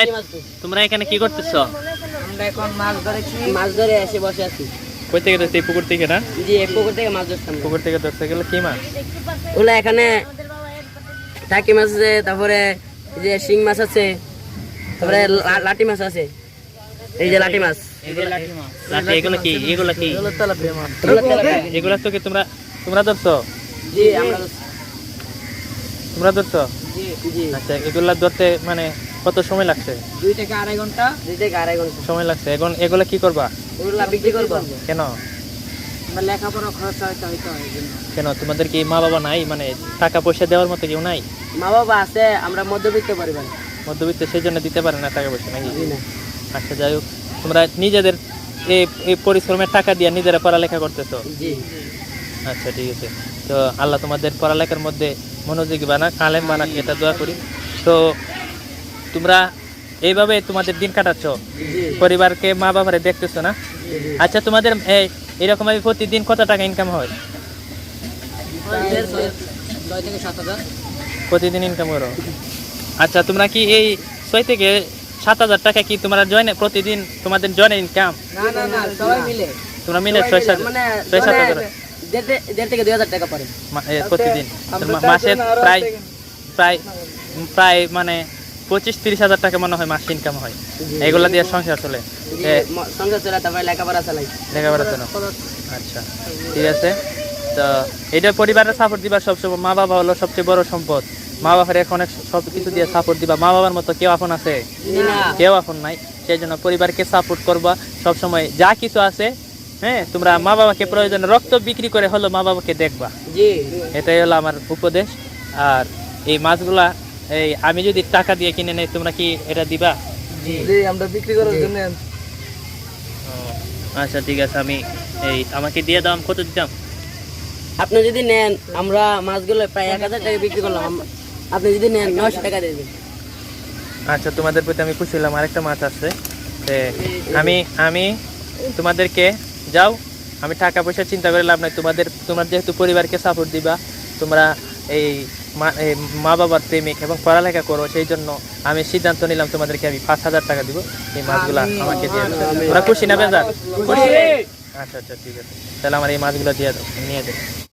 এই, তোমরা এখানে কি করতেছো? আমরা এখন মাছ ধরেছি। মাছ ধরে এসে বসে আছি। কই থেকে ধরতে পুকুর থেকে না? জি পুকুর থেকে মাছ ধরতাম পুকুর থেকে ধরতে গেলে কি মাছ? ওগুলো এখানে টাকি মাছ আছে তারপরে যে শিং মাছ আছে তারপরে লাটি মাছ আছে। এই যে লাটি মাছ। এগুলো কি? এগুলো কি? এগুলো তো কি তোমরা তোমরা ধরছো? জি আমরা তোমরা ধরছো? জি জি। আচ্ছা এগুলা ধরতে মানে কত সময় লাগছে? দুই থেকে আড়াই ঘণ্টা। দুই থেকে আড়াই ঘণ্টা। সময় লাগছে। এখন এগুলা কি করবা? ওগুলো বিক্রি করব। কেন? আমরা লেখাপড়া খরচ হয়তো হয়তো কেন? তোমাদের কি মা বাবা নাই? মানে টাকা পয়সা দেওয়ার মতো কেউ নাই? মা বাবা আছে আমরা মধ্যবিত্ত পরিবার। মধ্যবিত্ত সেই জন্য দিতে পারে না টাকা পয়সা নাকি? আচ্ছা যাই হোক। তোমরা নিজেদের এই এই পরিশ্রমের টাকা দিয়ে নিজেরা পড়ালেখা করতেছো? জি। আচ্ছা ঠিক আছে। তো আল্লাহ তোমাদের পড়ালেখার মধ্যে মনোযোগী বানাক আলেম বানাক এটা দোয়া করি। তো তোমরা এইভাবে তোমাদের দিন কাটাচ্ছ? পরিবারকে মা বাবারে দেখতেছো না? আচ্ছা তোমাদের এই এরকম ভাবে প্রতিদিন কত টাকা ইনকাম হয়? প্রতিদিন ইনকাম করো। আচ্ছা তোমরা কি এই ছয় থেকে সাত হাজার টাকা কি তোমরা জয়েন প্রতিদিন তোমাদের জয়েন ইনকাম তোমরা মিলে ছয় সাত মানে ছয় সাত হাজার দেড় থেকে- দুই হাজার টাকা পড়ে। প্রতিদিন। মাসের প্রায় প্রায় প্রায় মানে পঁচিশ তিরিশ হাজার টাকা মনে হয় মাস ইনকাম হয়। এগুলা দিয়ে সংসার চলে। ম- সঙ্গে চলে তারপরে লেখাপড়া চালাই। লেখাপড়ার জন্য আচ্ছা ঠিক আছে। তো এটা পরিবারের সাপোর্ট দিবা সবসময়। মা বাবা হলো সবচেয়ে বড় সম্পদ। মা বাবার এখন সব কিছু দিয়ে সাপোর্ট দিবা। মা বাবার মতো কেউ আপন আছে? কেউ আপন নাই। সেই জন্য পরিবারকে সাপোর্ট করবা সবসময়। যা কিছু আছে হ্যাঁ তোমরা মা বাবাকে প্রয়োজন রক্ত বিক্রি করে হলো মা বাবাকে দেখবা। এটাই হলো আমার উপদেশ। আর এই মাছগুলা এই আমি যদি টাকা দিয়ে কিনে নেই তোমরা কি এটা দিবা? জি। আমরা বিক্রি করার জন্য। আচ্ছা ঠিক আছে আমি এই আমাকে দিয়ে দাম কত দিতাম? আপনি যদি নেন আমরা মাছগুলো প্রায় এক হাজার টাকা বিক্রি করলাম আপনি যদি নেন নশো টাকা দিয়ে দেবেন। আচ্ছা তোমাদের প্রতি আমি খুশি হলাম আরেকটা মাছ আছে। আমি আমি তোমাদেরকে যাও আমি টাকা পয়সা চিন্তা করে লাভ নাই তোমাদের তোমার যেহেতু পরিবারকে সাপোর্ট দিবা তোমরা এই মা- বাবার প্রেমিক এবং পড়ালেখা করো সেই জন্য আমি সিদ্ধান্ত নিলাম তোমাদেরকে আমি পাঁচ হাজার টাকা দিব। এই মাছগুলো আমাকে দিয়ে ওরা খুশি না বেজার? আচ্ছা আচ্ছা ঠিক আছে। তাহলে আমার এই মাছগুলো দিয়ে দাও নিয়ে যাও।